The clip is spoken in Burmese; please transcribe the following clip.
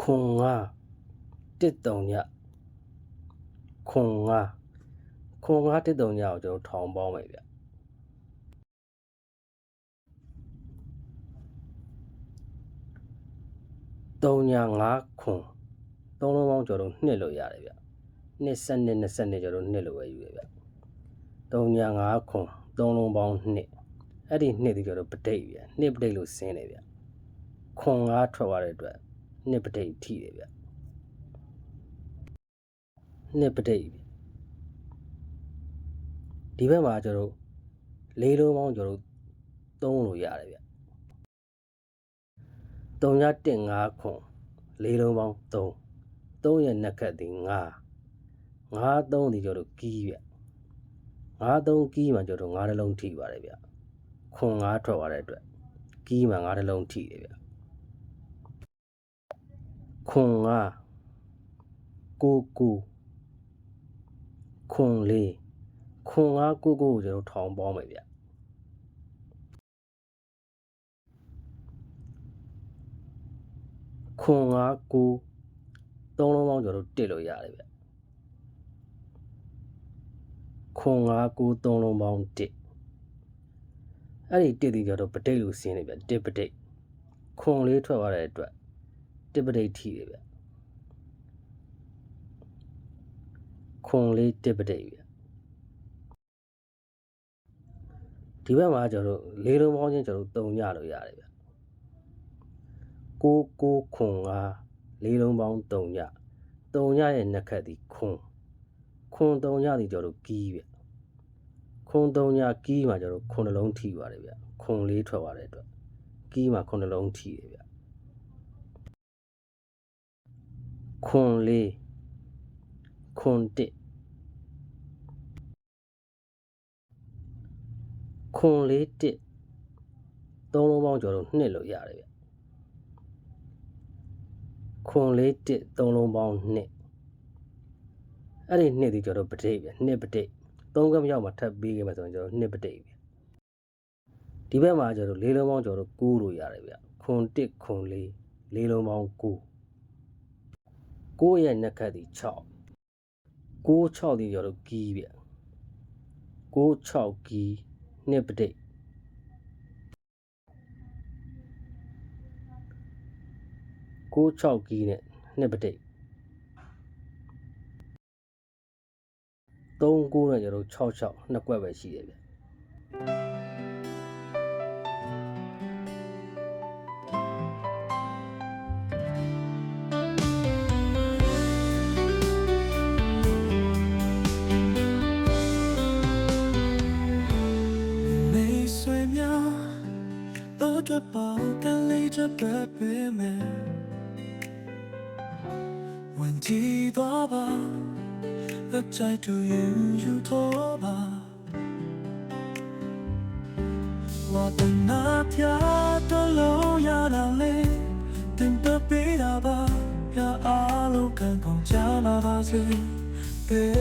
ခွန်ငါတစ်တုံညခွန်ငါခွန်ငါတစ်တုံညကိုကျွန်တော်ထောင်ပေါင်းမယ်ဗျတုံညာငါခွန်သုံးလုံးပေါင်းကျွန်တော်တို့နှစ်လို့ရတယ်ဗျနှစ်ဆက်နှစ်နှစ်ဆက်နှစ်ကျွန်တော်တို့နှစ်လို့ပဲယူရဗျတုံညာငါခွန်သုံးလုံးပေါင်းနှစ်အဲ့ဒီနှစ်ဒီကျွန်တော်တို့ပဋိဗျနှစ်ပဋိလို့ဆင်းတယ်ဗျခွန်ငါထွက်သွားတဲ့အတွက် နှစ်ပဋိထိတယ်ဗျနှစ်ပဋိဒီဘက်မှာကျွန်တော်တို့လေးလုံးပေါင်းကျွန်တော်တို့သုံးလို့ရတယ်ဗျတုံညာ1 5ခွန်လေးလုံးပေါင်း3 3ရဲ့နှက်ခတ်ဒီ9 9 3ဒီကျွန်တော်တို့ကီးဗျ9 3ကီးမှာကျွန်တော်တို့9တစ်လုံးထိပါတယ်ဗျခွန်9ထွက်သွားတဲ့အတွက်ကီးမှာ9တစ်လုံးထိတယ်ဗျ ခွန်9ကိုကိုခွန်လေးခွန်9ကိုကိုကိုကျွန်တော်ထောင်ပေါင်းမယ်ဗျခွန်9ကိုသုံးလုံးပေါင်းကျွန်တော်တို့တစ်လို့ရတယ်ဗျခွန်9ကိုသုံးလုံးပေါင်းတစ်အဲ့ဒီတစ်ဒီကျွန်တော်တို့ပဋိတ်လို့ဆင်းနေဗျတစ်ပဋိတ်ခွန်လေးထွက်သွားတဲ့အတွက် တစ်ပဋိတ်ထိတယ်ဗျခွန်လေးတစ်ပဋိတ်ဗျဒီဘက်မှာကျွန်တော်တို့လေးလုံးပေါင်းချင်းကျွန်တော်တို့တုံညလို့ရတယ်ဗျကိုကိုခွန်9လေးလုံးပေါင်းတုံညတုံညရဲ့နှက်ခတ်ဒီခွန်ခွန်တုံညဒီကျွန်တော်တို့ကီးဗျခွန်တုံညကီးမှာကျွန်တော်တို့ခွန်နှလုံးထိပါတယ်ဗျခွန်လေးထွက်သွားတဲ့အတွက်ကီးမှာခွန်နှလုံးထိတယ်ဗျ ခွန်လေးခွန်တစ်ခွန်လေးတစ်သုံးလုံးပေါင်းကျော်တော့နှစ်လို့ရတယ်ဗျခွန်လေးတစ်သုံးလုံးပေါင်းနှစ်အဲ့ဒီနှစ်ဒီကျော်တော့ပဋိဗျနှစ်ပဋိသုံးကမရောက်မှာထပ်ပြီးခဲ့မှာဆိုရင်ကျော်တော့နှစ်ပဋိဗျဒီဘက်မှာကျော်တော့လေးလုံးပေါင်းကျော်တော့9လို့ရတယ်ဗျခွန်တစ်ခွန်လေးလေးလုံးပေါင်း9 9ရဲ့နှက်ခတ်ဒီ6 6 6ဒီကျော်တော့ကီးဗျ6 6ကီးနှစ်ပဋိ6 6ကီးနဲ့နှစ်ပဋိ3 9နဲ့ကျတော့6 6နှစ်ကွက်ပဲရှိတယ်ဗျ 着包干累着白背面。问题多吧，而在度云有多吧。我的那天的路呀那里，等的比那吧，呀阿路看空加那把子，别